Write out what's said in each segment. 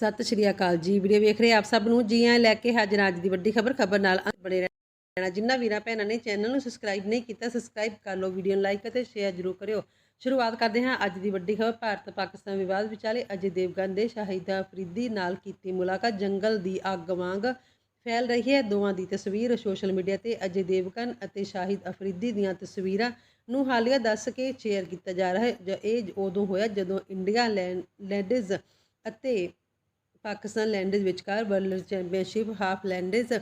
ਸਤਿ ਸ਼੍ਰੀ ਅਕਾਲ ਜੀ। ਵੀਡੀਓ ਵੇਖ ਰਹੇ ਆਪ ਸਭ ਨੂੰ? ਜੀ ਆਇਆਂ ਲੈ ਕੇ ਹਾਜ਼ਰ ਅੱਜ ਦੀ ਵੱਡੀ ਖਬਰ ਖਬਰ ਨਾਲ ਅੰਤ ਬਣੇ ਰਹਿਣਾ। ਜਿੰਨਾ ਵੀਰਾਂ ਭੈਣਾਂ ਨੇ ਚੈਨਲ ਨੂੰ ਸਬਸਕ੍ਰਾਈਬ ਨਹੀਂ ਕੀਤਾ ਸਬਸਕ੍ਰਾਈਬ ਕਰ ਲਓ, ਵੀਡੀਓ ਨੂੰ ਲਾਈਕ ਅਤੇ ਸ਼ੇਅਰ ਜ਼ਰੂਰ ਕਰਿਓ। ਸ਼ੁਰੂਆਤ ਕਰਦੇ ਹਾਂ ਅੱਜ ਦੀ ਵੱਡੀ ਖਬਰ। ਭਾਰਤ, ਪਾਕਿਸਤਾਨ ਵਿਵਾਦ ਵਿਚਾਲੇ ਅਜੇ ਦੇਵਗਨ ਦੇ ਸ਼ਾਹਿਦਾ ਅਫਰੀਦੀ ਨਾਲ ਕੀਤੀ ਮੁਲਾਕਾਤ। ਜੰਗਲ ਦੀ ਅੱਗ ਵਾਂਗ ਫੈਲ ਰਹੀ ਹੈ। ਦੋਵਾਂ ਦੀ ਤਸਵੀਰ ਸੋਸ਼ਲ ਮੀਡੀਆ ਤੇ ਅਜੇ ਦੇਵਗਨ ਅਤੇ ਸ਼ਾਹਿਦ ਅਫਰੀਦੀ ਦੀਆਂ ਤਸਵੀਰਾਂ ਨੂੰ ਹਾਲੀਆ ਦੱਸ ਕੇ ਸ਼ੇਅਰ ਕੀਤਾ ਜਾ ਰਿਹਾ ਹੈ। ਜ- ਇਹ ਉਦੋਂ ਹੋਇਆ ਜਦੋਂ ਇੰਡੀਆ ਲੈਂ- ਲੈਂਡਜ਼ ਅਤੇ ਪਾਕਿਸਤਾਨ ਲੈਂਡਜ਼ ਵਿਚਕਾਰ ਵਰਲਡ ਚੈਂਪੀਅਨਸ਼ਿਪ ਹਾਫ ਲੈਂਡਜ਼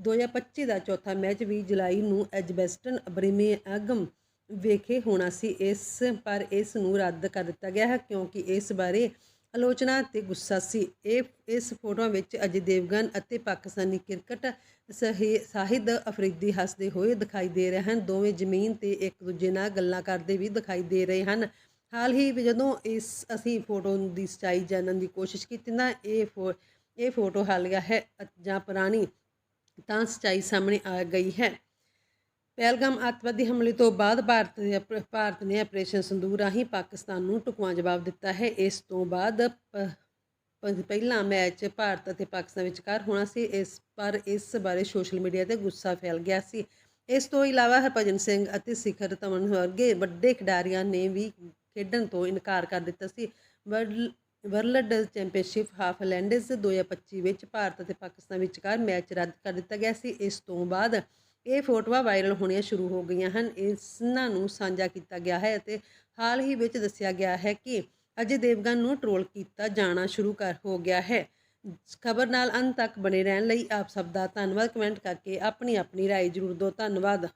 2025 ਦਾ ਚੌਥਾ ਮੈਚ 20 ਜੁਲਾਈ ਨੂੰ ਐਜਬੈਸਟਨ ਬ੍ਰਿਮਿੰਘਮ ਵਿਖੇ ਹੋਣਾ ਸੀ। ਇਸ, ਪਰ ਇਸ ਨੂੰ ਰੱਦ ਕਰ ਦਿੱਤਾ ਗਿਆ ਹੈ ਕਿਉਂਕਿ ਇਸ ਬਾਰੇ ਆਲੋਚਨਾ ਤੇ ਗੁੱਸਾ ਸੀ। ਇਹ, ਇਸ ਫੋਟੋਆਂ ਵਿੱਚ ਅਜੇ ਦੇਵਗਨ ਅਤੇ ਪਾਕਿਸਤਾਨੀ ਕ੍ਰਿਕਟ ਸਹੀ- ਸਾਹਿਦ ਅਫਰੀਦੀ ਹੱਸਦੇ ਹੋਏ ਦਿਖਾਈ ਦੇ ਰਹੇ ਹਨ। ਦੋਵੇਂ ਜ਼ਮੀਨ ਤੇ ਇੱਕ ਦੂਜੇ ਨਾਲ ਗੱਲਾਂ ਕਰਦੇ ਵੀ ਦਿਖਾਈ ਦੇ ਰਹੇ ਹਨ। ਹਾਲ ਹੀ ਵਿੱਚ ਜਦੋਂ ਇਸ ਅਸੀਂ ਫੋਟੋ ਦੀ ਸਚਾਈ ਜਾਣਨ ਦੀ ਕੋਸ਼ਿਸ਼ ਕੀਤੀ ਤਾਂ ਇਹ ਫੋ, ਇਹ ਫੋਟੋ ਹਾਲੀਆ ਹੈ ਜਾਂ ਪੁਰਾਣੀ, ਤਾਂ ਸਚਾਈ ਸਾਹਮਣੇ ਆ ਗਈ ਹੈ। ਪਹਿਲਗਾਮ ਅੱਤਵਾਦੀ ਹਮਲੇ ਤੋਂ ਬਾਅਦ ਭਾਰਤ ਦੇ ਭਾਰਤ ਨੇ ਆਪਰੇਸ਼ਨ ਸੰਦੂਰ ਰਾਹੀਂ ਪਾਕਿਸਤਾਨ ਨੂੰ ਟੁਕਵਾਂ ਜਵਾਬ ਦਿੱਤਾ ਹੈ। ਇਸ ਤੋਂ ਬਾਅਦ ਪ- ਪਹਿਲਾ ਮੈਚ ਭਾਰਤ ਅਤੇ ਪਾਕਿਸਤਾਨ ਵਿਚਕਾਰ ਹੋਣਾ ਸੀ। ਇਸ, ਪਰ ਇਸ ਬਾਰੇ ਸੋਸ਼ਲ ਮੀਡੀਆ ਤੇ ਗੁੱਸਾ ਫੈਲ ਗਿਆ ਸੀ। ਇਸ ਤੋਂ ਇਲਾਵਾ ਹਰਭਜਨ ਸਿੰਘ ਅਤੇ ਸਿਖਰ ਧਵਨ ਵਰਗੇ ਵੱਡੇ ਖਿਡਾਰੀਆਂ ਨੇ ਵੀ ਖੇਡਣ ਤੋਂ ਇਨਕਾਰ ਕਰ ਦਿੱਤਾ ਸੀ ਵਰਲ- ਵਰਲਡ ਚੈਂਪੀਅਨਸ਼ਿਪ ਹਾਫ ਲੈਂਡਜ਼ 2025 ਵਿੱਚ ਭਾਰਤ ਅਤੇ ਪਾਕਿਸਤਾਨ ਵਿਚਕਾਰ ਮੈਚ ਰੱਦ ਕਰ ਦਿੱਤਾ ਗਿਆ ਸੀ ਇਸ ਤੋਂ ਬਾਅਦ ਇਹ ਫੋਟੋਆਂ ਵਾਇਰਲ ਹੋਣੀਆਂ ਸ਼ੁਰੂ ਹੋ ਗਈਆਂ ਹਨ ਇਸਨਾਂ ਨੂੰ ਸਾਂਝਾ ਕੀਤਾ ਗਿਆ ਹੈ ਅਤੇ ਹਾਲ ਹੀ ਵਿੱਚ ਦੱਸਿਆ ਗਿਆ ਹੈ ਕਿ ਅਜੇ ਦੇਵਗਨ ਨੂੰ ਟ੍ਰੋਲ ਕੀਤਾ ਜਾਣਾ ਸ਼ੁਰੂ ਕਰ ਹੋ ਗਿਆ ਹੈ ਖਬਰ ਨਾਲ ਅੰਤ ਤੱਕ ਬਣੇ ਰਹਿਣ ਲਈ ਆਪ ਸਭ ਦਾ ਧੰਨਵਾਦ ਕਮੈਂਟ ਕਰਕੇ ਆਪਣੀ ਆਪਣੀ رائے ਜ਼ਰੂਰ ਦਿਓ ਧੰਨਵਾਦ